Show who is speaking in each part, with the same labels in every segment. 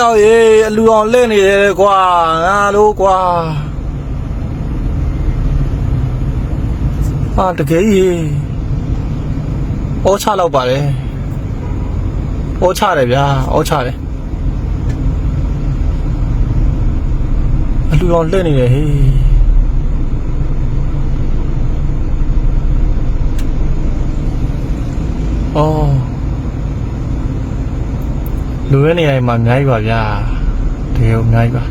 Speaker 1: ရောက်ရေအလူအောင်လက်နေတယ်ကွာငါတို့ကွာဟာတကယ်ကြီးဩချလောက်ပါလေဩချတယ်ဗျာဩချတယ်အလူအောင်လက်နေတယ်ဟေးအော် လူရဲ့နေရာမှာအများကြီးပါဗျာတကယ်ကိုအများကြီးပါ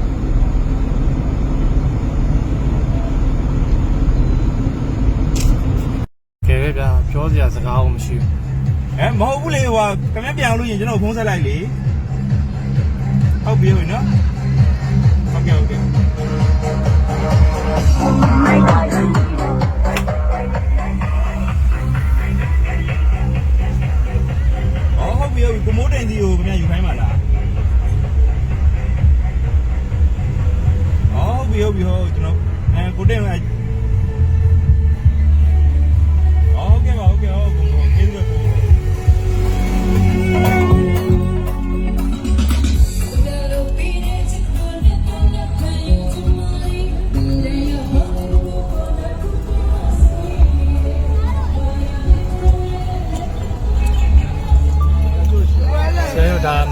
Speaker 1: ကဲဗျာပြောစရာစကားအောင်မရှိဘူး
Speaker 2: ဟမ်မဟုတ်ဘူးလေဟိုကခင်ဗျပြန်လို့ရင်ကျွန်တော်ဖုန်းဆက်လိုက်လေဟုတ်ပြီဟုတ်ပြီနော်ဟုတ်ကဲ့ဟုတ်ကဲ့ အော်ဟုတ်ပြီဟုတ်ပြီကိုမိုးတင်စီကိုခင်ဗျယူခိုင်းပါလားအော်ဟုတ်ပြီဟုတ်ပြီဟုတ်ကျွန်တော်အဲကိုတင်က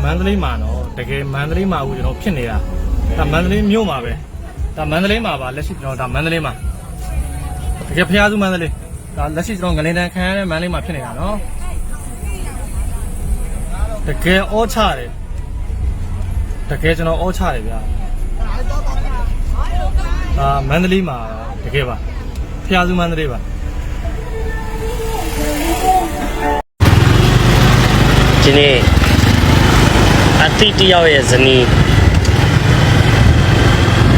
Speaker 1: မန္တလေးမှာနော်တကယ်မန္တလေးမှာဦးကျွန်တော်ဖြစ်နေတာဒါမန္တလေးမြို့မှာပဲဒါမန္တလေးမှာပါလက်ရှိကျွန်တော်ဒါမန္တလေးမှာတကယ်ဖျားစုမန္တလေးဒါလက်ရှိကျွန်တော်ငလင်တန်ခံရတဲ့မန္တလေးမှာဖြစ်နေတာနော်တကယ်ဩချတယ်တကယ်ကျွန်တော်ဩချတယ်ဗျာအာမန္တလေးမှာတကယ်ပါဖျားစုမန္တလေးပါ
Speaker 3: ဒီနေ့အ တိတယောက်ရဲ့ဇနီး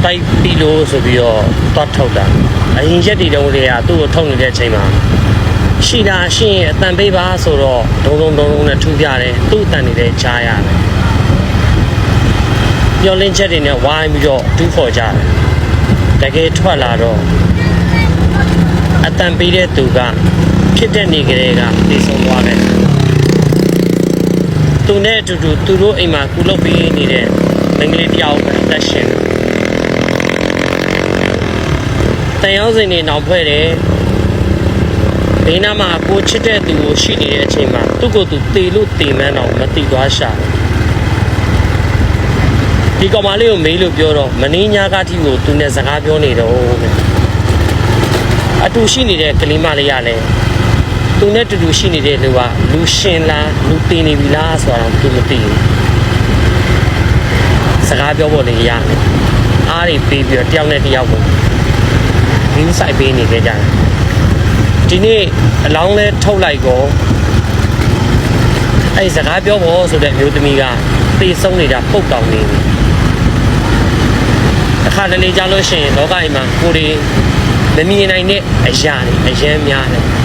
Speaker 3: တိုက်ပြီလို့ဆိုပြီးတော့တွတ်ထုတ်တာအရင်ရက်တွေတုန်းကတည်းကသူ့ကိုထုတ်နေတဲ့အချိန်မှာရှိတာရှိရင်အတန်ပေးပါဆိုတော့ဒုံဒုံဒုံဒုံနဲ့ထူပြတယ်သူ့အတန်နေတဲ့ကြားရတယ်မျောလင်းချက်တွေနဲ့ဝိုင်းပြီးတော့ဒူးခေါ်ကြတယ်တကယ်ထွက်လာတော့အတန်ပေးတဲ့သူကဖြစ်တဲ့နေကလေးကပြေဆုံးသွားတယ် သူနဲ့အတူတူသူတို့အိမ်မှာကုလုပ်ပေးနေတဲ့မင်္ဂလေးတယောက်ပဲအသက်ရှင်တယ်တန်ရောက်စင်နေနောက်ဖွဲ့တယ်ဘေးနားမှာကိုချစ်တဲ့သူကိုရှိနေတဲ့အချိန်မှာသူ့ကိုယ်သူတေလို့တေမန်းတော့မတိသွားရှာဒီကောင်မလေးကိုမေးလို့ပြောတော့မင်းညာကတိကိုသူနဲ့စကားပြောနေတော့တဲ့အတူရှိနေတဲ့ကလေးမလေးကလည်း သူနဲ့တူတူရှိနေတဲ့လူကလူရှင်လားလူတင်နေပြီလားဆိုတော့သူမသိဘူးစကားပြောဖို့လည်းရတယ်အားတွေပေးပြီးတော့တယောက်နဲ့တယောက်ကိုဒီဆိုင်ပေးနေကြကြတယ်ဒီနေ့အလောင်းလဲထုတ်လိုက်ကောအဲ့ဒီစကားပြောဖို့ဆိုတဲ့မျိုးသမီးကတေဆုံးနေတာပုတ်တောင်နေပြီအခါတလေကြလို့ရှိရင်လောကကြီးမှာကိုယ်တွေမမြင်နိုင်တဲ့အရာတွေအယမ်းများတယ်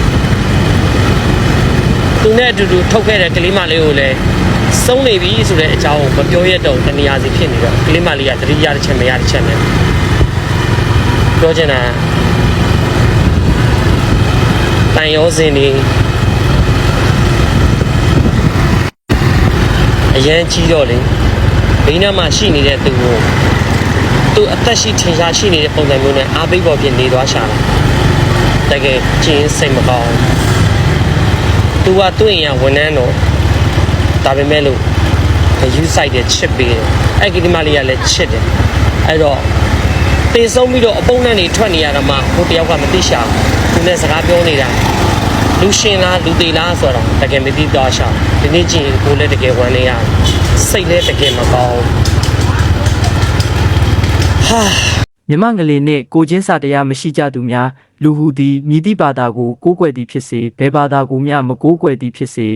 Speaker 3: သူနဲ့အတူတူထုတ်ခဲ့တဲ့ကလေးမလေးကိုလည်းစုံးနေပြီဆိုတဲ့အကြောင်းကိုမပြောရတော့တနေရာစီဖြစ်နေတော့ကလေးမလေးကတတိယတစ်ချက်မရတစ်ချက်နဲ့ပြောချင်တာတန်ရောစင်နေအရန်ကြီးတော့လေဘေးနားမှာရှိနေတဲ့သူကိုသူအသက်ရှိထင်ရှားရှိနေတဲ့ပုံစံမျိုးနဲ့အားပေးပေါ်ဖြစ်နေသွားရှာတာတကယ်ကျင်းစိတ်မကောင်းဘူး သူကသူ့အိမ်ကဝန်ထမ်းတော့ဒါပေမဲ့လို့ယူဆိုင်တဲ့ချစ်ပေးတယ်အဲ့ဒီဒီမလေးကလည်းချစ်တယ်အဲ့တော့တေဆုံးပြီးတော့အပုံနဲ့နေထွက်နေရတာမှဟိုတယောက်ကမသိရှာဘူးသူနဲ့စကားပြောနေတာလူရှင်လားလူသေးလားဆိုတော့တကယ်မသိတော့ရှာဒီနေ့ကြည့်ကိုလည်းတကယ်ဝမ်းနေရစိတ်လည်းတကယ်မကောင်းဟာ
Speaker 4: မြမငလေးနှင့်ကိုချင်းစာတရားမရှိကြသူများလူဟုသည်မြည်သည့်ဘာသာကိုကိုးကွယ်သည်ဖြစ်စေဘယ်ဘာသာကိုမျှမကိုးကွယ်သည်ဖြစ်စေ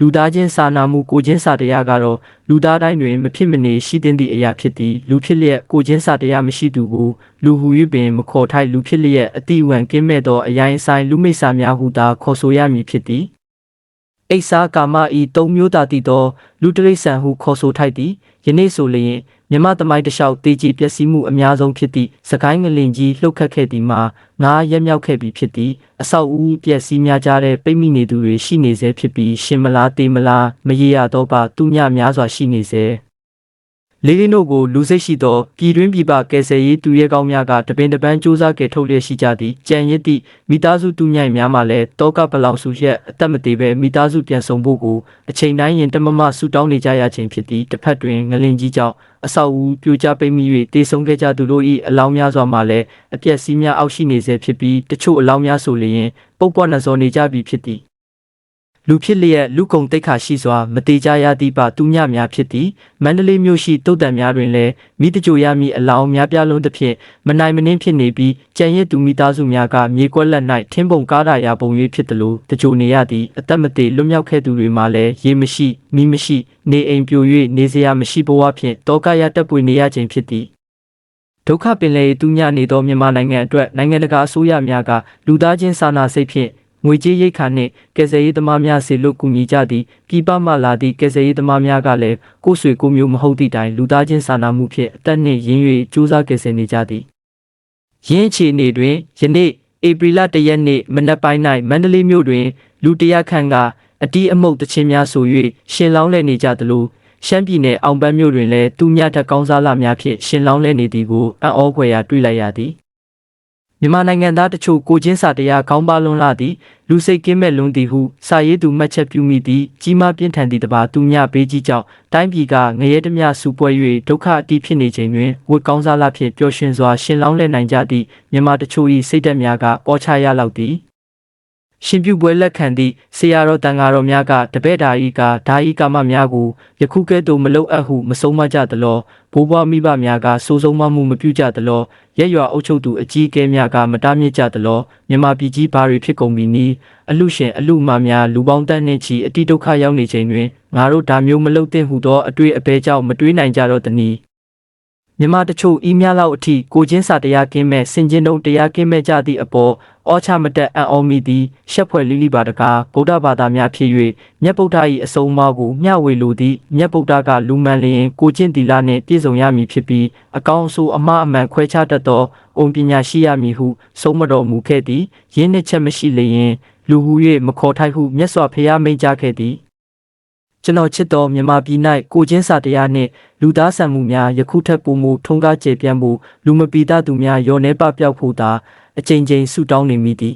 Speaker 4: လူသားချင်းစာနာမှုကိုချင်းစာတရားကတော့လူသားတိုင်းတွင်မဖြစ်မနေရှိသင့်သည့်အရာဖြစ်သည်လူဖြစ်လျက်ကိုချင်းစာတရားမရှိသူကိုလူဟု၍ပင်မခေါ်ထိုက်လူဖြစ်လျက်အတိအဝံကင်းမဲ့သောအယိုင်းဆိုင်လူမိတ်ဆာများဟုသာခေါ်ဆိုရမည်ဖြစ်သည်အိဆာကာမဤသုံးမျိုးသာတည်သောလူတရိษံဟုခေါ်ဆိုထိုက်သည်ယနေ့ဆိုလျင် မြမသမိုင်းတစ်လျှောက်တေကြီးပျက်စီးမှုအများဆုံးဖြစ်သည့်စကိုင်းငလင်ကြီးလှုပ်ခတ်ခဲ့သည်မှာငါးရက်မြောက်ခဲ့ပြီဖြစ်သည်အဆောက်အဦပျက်စီးများကြတဲ့ပိတ်မိနေသူတွေရှိနေစေဖြစ်ပြီးရှင်မလားတေမလားမရေရတော့ပါသူများများစွာရှိနေစေ လေးလေးတို့ကိုလူစိတ်ရှိသောပြည်တွင်းပြည်ပကယ်ဆယ်ရေးသူရဲကောင်းများကတပင်တပန်းစူးစမ်းကယ်ထုတ်လျက်ရှိကြသည်ကြံရစ်သည့်မိသားစုတူညိုင်များမှလည်းတောကပလောင်စုရက်အသက်မသေးပဲမိသားစုပြန်ဆောင်ဖို့ကိုအချိန်တိုင်းရင်တမမဆူတောင်းနေကြရခြင်းဖြစ်သည်တစ်ဖက်တွင်ငလင်ကြီးကြောင့်အဆောက်အဦပြိုကျပိတ်မိ၍တေဆုံးခဲ့ကြသူတို့၏အလောင်းများစွာမှလည်းအပြက်စီးများအောက်ရှိနေဆဲဖြစ်ပြီးတချို့အလောင်းများဆိုလျင်ပုတ်ပွားနှစောနေကြပြီဖြစ်သည် လူဖြစ်လျက်လူကုံတိတ်ခါရှိစွာမတေကြရသည့်ပါသူညများဖြစ်သည်မန္တလေးမြို့ရှိတုတ်တံများတွင်လည်းမိတကြိုရမည်အလောင်းများပြားလုံးတစ်ဖြင့်မနိုင်မနှင်းဖြစ်နေပြီးကြံရစ်သူမိသားစုများကမြေကွက်လက်၌ထင်းပုံကားတာရာပုံ၍ဖြစ်သလိုတကြိုနေရသည်အသက်မသေးလွတ်မြောက်ခဲ့သူတွေမှလည်းရေမရှိမိမရှိနေအိမ်ပြို၍နေစရာမရှိဘဝဖြင့်တောကရတက်ပွေနေရခြင်းဖြစ်သည်ဒုက္ခပင်လယ်တူညနေသောမြန်မာနိုင်ငံအတွက်နိုင်ငံတကာအစိုးရများကလူသားချင်းစာနာစိတ်ဖြင့် ငွေကြေးရိတ်ခါနှင့်ကယ်ဆယ်ရေးသမားများစေလွတ်ကူညီကြသည်ပြည်ပမှလာသည့်ကယ်ဆယ်ရေးသမားများကလည်းကိုယ်ဆွေကိုယ်မျိုးမဟုတ်သည့်တိုင်လူသားချင်းစာနာမှုဖြင့်အသက်နှင့်ရင်း၍ကြိုးစားကယ်ဆယ်နေကြသည်ယင်းအခြေအနေတွင်ယနေ့ဧပြီလ၁ရက်နေ့မနက်ပိုင်း၌မန္တလေးမြို့တွင် လူတရာခန့်ကအတီးအမုတ်တခြင်းများဆို၍ရှင်လောင်းလဲနေကြသလိုရှမ်းပြည်နယ်အောင်ပန်းမြို့တွင်လည်းသူမြတ်ထက်ကောင်းစားလာများဖြင့်ရှင်လောင်းလဲနေသည်ကိုအံ့ဩဖွယ်ရာတွေ့လိုက်ရသည် မြန်မာနိုင်ငံသားတချို့ကိုချင်းစာတရားခေါင်းပါလွန်လာသည်လူစိတ်ကင်းမဲ့လွန်သည်ဟုစာရေးသူမှတ်ချက်ပြုမိသည်ကြီးမားပြင်းထန်သည့်တပါသူမြဘေးကြီးကြောင့်တိုင်းပြည်ကငရဲတမျှစူပွဲ၍ဒုက္ခအတိဖြစ်နေချိန်တွင်ဝတ်ကောင်းစားလာဖြင့်ပျော်ရွှင်စွာရှင်လောင်းလဲနိုင်ကြသည့်မြန်မာတချို့၏စိတ်ဓာတ်များကပေါ်ချရလောက်သည် ရှင်ပြုပွဲလက်ခံသည့်ဆရာတော်တန်ဃာတော်များကတပည့်ဓာဤကဓာဤကာမများကိုယခုကဲ့သို့မလုံအပ်ဟုမဆုံးမကြသလောဘိုးဘွားမိဘများကစိုးဆုံးမမှုမပြုကြသလောရက်ရွာအုပ်ချုပ်သူအကြီးအကဲများကမတားမြစ်ကြသလောမြမပြည်ကြီးဘာတွေဖြစ်ကုန်ပြီနီအလူရှင်အလူမများလူပေါင်းတန်းနှင့်ချီအတိဒုက္ခရောက်နေချိန်တွင်ငါတို့ဒါမျိုးမလုပ်သင့်ဟုသောအတွေ့အဘဲကြောင့်မတွေးနိုင်ကြတော့တနည်းမြန်မာတချို့ဤများလောက်အထိကိုချင်းစာတရားကင်းမဲ့စင်ကျင်တုံတရားကင်းမဲ့ကြသည့်အပေါ် အောချမတက်အံ့ဩမိသည်ရှက်ဖွဲ့လိလိပါတကားဗုဒ္ဓဘာသာများဖြစ်၍မြတ်ဗုဒ္ဓ၏အဆုံးအမကိုမျှဝေလိုသည့်မြတ်ဗုဒ္ဓကလူမှန်လျင်ကိုချင်းတီလာနှင့်ပြည့်စုံရမည်ဖြစ်ပြီးအကောင်းအဆိုးအမှားအမှန်ခွဲခြားတတ်သောအုံပညာရှိရမည်ဟုဆုံးမတော်မူခဲ့သည်ယင်းနှစ်ချက်မရှိလျင်လူဟု၍မခေါ်ထိုက်ဟုမြတ်စွာဘုရားမိန့်ကြားခဲ့သည်ကျွန်တော်ချစ်တော်မြန်မာပြည်၌ကိုချင်းစာတရားနှင့်လူသားဆန်မှုများယခုထက်ပိုမိုထုံးကားကျေပြန့်မှုလူမပီသားသူများရော်နေပပျောက်ဖို့သာ အချိန်ချင်းဆုတောင်းနေမိသည်